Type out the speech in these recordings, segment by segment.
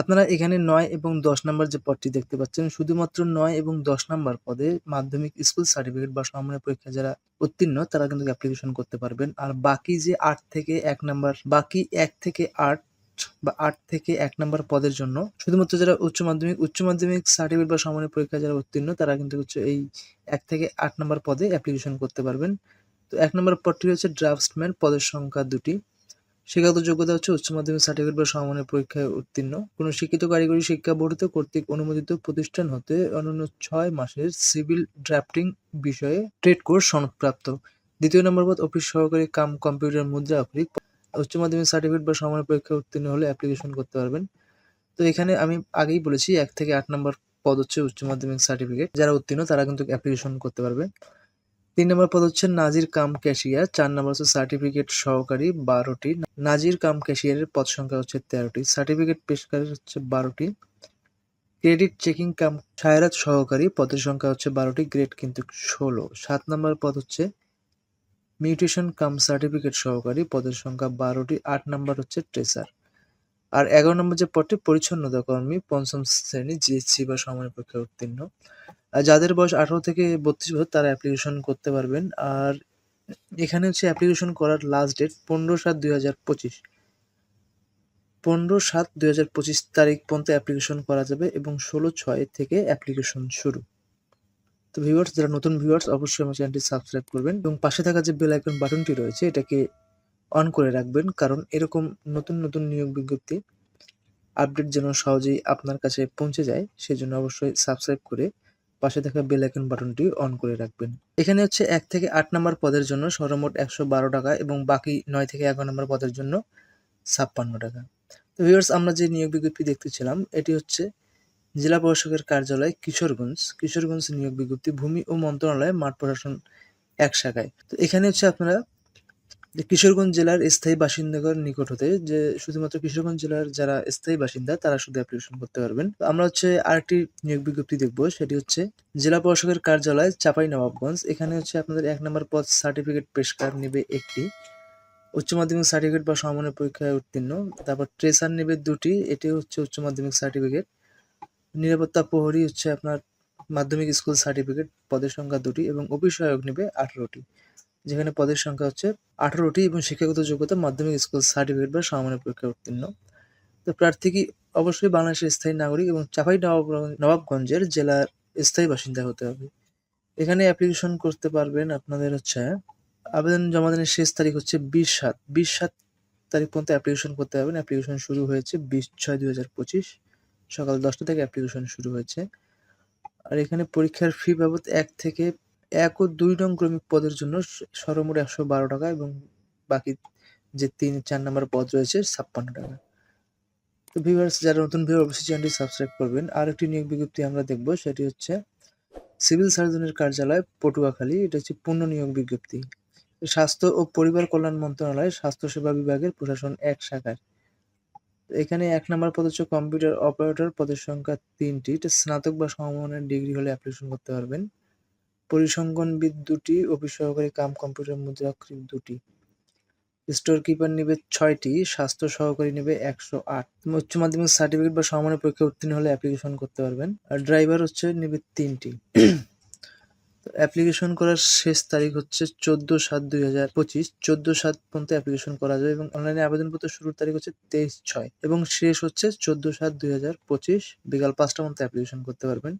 আপনারা এখানে নয় এবং দশ নম্বর যে পদটি দেখতে পাচ্ছেন, শুধুমাত্র নয় এবং দশ নম্বর পদে মাধ্যমিক স্কুল সার্টিফিকেট বা সমমানের পরীক্ষা যারা উত্তীর্ণ, তারা কিন্তু অ্যাপ্লিকেশন করতে পারবেন। আর বাকি যে আট থেকে এক নাম্বার, বাকি এক থেকে আট বা আট থেকে এক নাম্বার পদের জন্য শুধুমাত্র যারা উচ্চ মাধ্যমিক উচ্চ মাধ্যমিক সার্টিফিকেট বা সমানের পরীক্ষা যারা উত্তীর্ণ, তারা কিন্তু হচ্ছে এই এক থেকে আট নাম্বার পদে অ্যাপ্লিকেশন করতে পারবেন। তো এক নম্বর পদটি হচ্ছে ড্রাফটসম্যান, পদের সংখ্যা দুটি। শিক্ষাগত যোগ্যতা হচ্ছে উচ্চ মাধ্যমিক সার্টিফিকেট বা সমমানের পরীক্ষায় উত্তীর্ণ। কোনো শিক্ষিত কারিগরি শিক্ষা বোর্ড কর্তৃক অনুমোদিত প্রতিষ্ঠান হতে অন্যান্য ছয় মাসের সিভিল ড্রাফটিং বিষয়ে ট্রেড কোর্স সনদপ্রাপ্ত। দ্বিতীয় নম্বর পদ, অফিস সহকারী কাম কম্পিউটার মুদ্রা অফিস উচ্চ মাধ্যমিক সার্টিফিকেট বা সমমানের পরীক্ষায় উত্তীর্ণ হলে অ্যাপ্লিকেশন করতে পারবেন। তো এখানে আমি আগেই বলেছি, এক থেকে আট নম্বর পদ হচ্ছে উচ্চ মাধ্যমিক সার্টিফিকেট যারা উত্তীর্ণ, তারা কিন্তু অ্যাপ্লিকেশন করতে পারবে। তিন নম্বর পদ হচ্ছে নাজির কাম ক্যাশিয়ার। চার নম্বর হচ্ছে সার্টিফিকেট সহকারী বারোটি। নাজির কাম ক্যাশিয়ারের পদ সংখ্যা হচ্ছে তেরোটি। সার্টিফিকেট পেশকারের হচ্ছে বারোটি। ক্রেডিট চেকিং কাম সায়রাত সহকারী পদের সংখ্যা হচ্ছে বারোটি, গ্রেড কিন্তু ষোলো। সাত নম্বর পদ হচ্ছে মিউটেশন কাম সার্টিফিকেট সহকারী পদের সংখ্যা বারোটি। আট নম্বর হচ্ছে ট্রেসার। আর এগারো নম্বর যে পদটি, পরিচ্ছন্নতা কর্মী পঞ্চম শ্রেণি জিএসসি বা সময় পরীক্ষায় উত্তীর্ণ। যাদের বয়স আঠারো থেকে বত্রিশ বছর, তারা অ্যাপ্লিকেশন করতে পারবেন। আর এখানে হচ্ছে অ্যাপ্লিকেশন করার লাস্ট ডেট পনেরো সাত দুই হাজার পঁচিশ। পনেরো সাত দুই হাজার পঁচিশ তারিখ পর্যন্ত অ্যাপ্লিকেশন করা যাবে এবং ষোলো ছয় থেকে অ্যাপ্লিকেশন শুরু। তো ভিউয়ার্স যারা নতুন ভিউয়ার্স অবশ্যই আমার চ্যানেলটি সাবস্ক্রাইব করবেন এবং পাশে থাকা যে বেল আইকন বাটনটি রয়েছে, এটাকে অন করে রাখবেন, কারণ এরকম নতুন নতুন নিয়োগ বিজ্ঞপ্তি আপডেট যেন সহজেই আপনার কাছে পৌঁছে যায়, সেজন্য অবশ্যই সাবস্ক্রাইব করে পাশে থাকা বেল আইকন বাটনটি অন করে রাখবেন। এখানে হচ্ছে এক থেকে আট নম্বর পদের জন্য সর্বমোট একশো বারো টাকা এবং বাকি নয় থেকে এগারো নম্বর পদের জন্য ছাপ্পান্ন টাকা। তো ভিউয়ার্স আমরা যে নিয়োগ বিজ্ঞপ্তি দেখতেছিলাম, এটি হচ্ছে জেলা প্রশাসকের কার্যালয় কিশোরগঞ্জ। কিশোরগঞ্জ নিয়োগ বিজ্ঞপ্তি ভূমি ও মন্ত্রণালয় মাঠ প্রশাসন এক শাখায়। তো এখানে হচ্ছে আপনারা যে কিশোরগঞ্জ জেলার স্থায়ী বাসিন্দাগর নিকট হতে, যে শুধুমাত্র কিশোরগঞ্জ জেলার যারা স্থায়ী বাসিন্দা, তারা শুধু অ্যাপ্লিকেশন করতে পারবেন। আমরা হচ্ছে আরেকটি নিয়োগ বিজ্ঞপ্তি দেখব, সেটি হচ্ছে জেলা প্রশাসকের কার্যালয় চাপাই নবাবগঞ্জ এখানে হচ্ছে আপনাদের এক নম্বর পদ সার্টিফিকেট পেশকার নেবে একটি। উচ্চ মাধ্যমিক সার্টিফিকেট বা সমানের পরীক্ষায় উত্তীর্ণ। তারপর ট্রেসার নেবে দুটি, এটি হচ্ছে উচ্চ মাধ্যমিক সার্টিফিকেট। নিরাপত্তা প্রহরী হচ্ছে আপনার মাধ্যমিক স্কুল সার্টিফিকেট, পদের সংখ্যা দুটি এবং সহায়ক নেবে আঠারোটি। যেখানে পদের সংখ্যা হচ্ছে আঠারোটি এবং শিক্ষাগত যোগ্যতা মাধ্যমিক স্কুল সার্টিফিকেট বা সমানের পরীক্ষা উত্তীর্ণ। তো প্রার্থী কি অবশ্যই বাংলাদেশের স্থায়ী নাগরিক এবং চাপাই নবাব নবাবগঞ্জের জেলার স্থায়ী বাসিন্দা হতে হবে। এখানে অ্যাপ্লিকেশন করতে পারবেন আপনাদের হচ্ছে, আবেদন জমা দানের শেষ তারিখ হচ্ছে বিশ সাত। বিশ সাত তারিখ পর্যন্ত অ্যাপ্লিকেশন করতে পারবেন অ্যাপ্লিকেশন শুরু হয়েছে বিশ ছয় দুই হাজার পঁচিশ। সকাল দশটা থেকে অ্যাপ্লিকেশন শুরু হয়েছে। আর এখানে পরীক্ষার ফি বাবদ এক থেকে এক ও দুই নং ক্রমিক পদের জন্য সর্বমোট একশো বারো টাকা এবং বাকি যে তিন, চার নম্বর পদ রয়েছে ছাপ্পান্ন টাকা। তো ভিউয়ার্স যারা নতুন ভিউ অবশ্যই চ্যানেলটি সাবস্ক্রাইব করবেন। আর একটি নিয়োগ বিজ্ঞপ্তি আমরা দেখব, সেটি হচ্ছে সিভিল সার্জনের কার্যালয় পটুয়াখালী। এটা হচ্ছে পূর্ণ নিয়োগ বিজ্ঞপ্তি। স্বাস্থ্য ও পরিবার কল্যাণ মন্ত্রণালয় স্বাস্থ্যসেবা বিভাগের প্রশাসন এক শাখায় এখানে এক নম্বর পদ হচ্ছে কম্পিউটার অপারেটর পদের সংখ্যা তিনটি। এটা স্নাতক বা সমমানের ডিগ্রি হলে অ্যাপ্লিকেশন করতে পারবেন। পরিসংখ্যানবিদ দুটি অফিস সহকারী কাম কম্পিউটার মুদ্রাক্ষরিক দুটি। স্টোর কিপার নেবে ছয়টি, স্বাস্থ্য সহকারী নেবে একশো আট। উচ্চ মাধ্যমিক সার্টিফিকেট বা সমানের পরীক্ষা উত্তীর্ণ হলে অ্যাপ্লিকেশন করতে পারবেন। আর ড্রাইভার হচ্ছে নেবে তিনটি। অ্যাপ্লিকেশন করার শেষ তারিখ হচ্ছে চোদ্দ সাত দুই হাজার পঁচিশ। চোদ্দ সাত পর্যন্ত অ্যাপ্লিকেশন করা যায় এবং অনলাইনে আবেদনপত্র শুরুর তারিখ হচ্ছে তেইশ ছয়। এবং শেষ হচ্ছে চোদ্দ সাত দুই হাজার পঁচিশ। বিকাল পাঁচটা মধ্যে অ্যাপ্লিকেশন করতে পারবেন।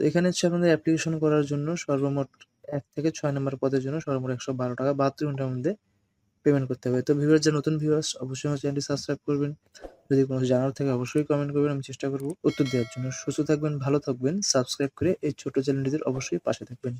তো এখানে হচ্ছে আপনাদের অ্যাপ্লিকেশন করার জন্য সর্বমোট এক থেকে ছয় নম্বর পদের জন্য সর্বমোট একশো বারো টাকা বাহাত্তর ঘণ্টার মধ্যে পেমেন্ট করতে হবে। তো ভিউয়ার যে নতুন ভিউয়ার্স অবশ্যই আমার চ্যানেলটি সাবস্ক্রাইব করবেন। যদি কোনো জানার থাকে, অবশ্যই কমেন্ট করবেন, আমি চেষ্টা করব উত্তর দেওয়ার জন্য। সুস্থ থাকবেন, ভালো থাকবেন সাবস্ক্রাইব করে এই ছোট চ্যানেলটিদের অবশ্যই পাশে থাকবেন।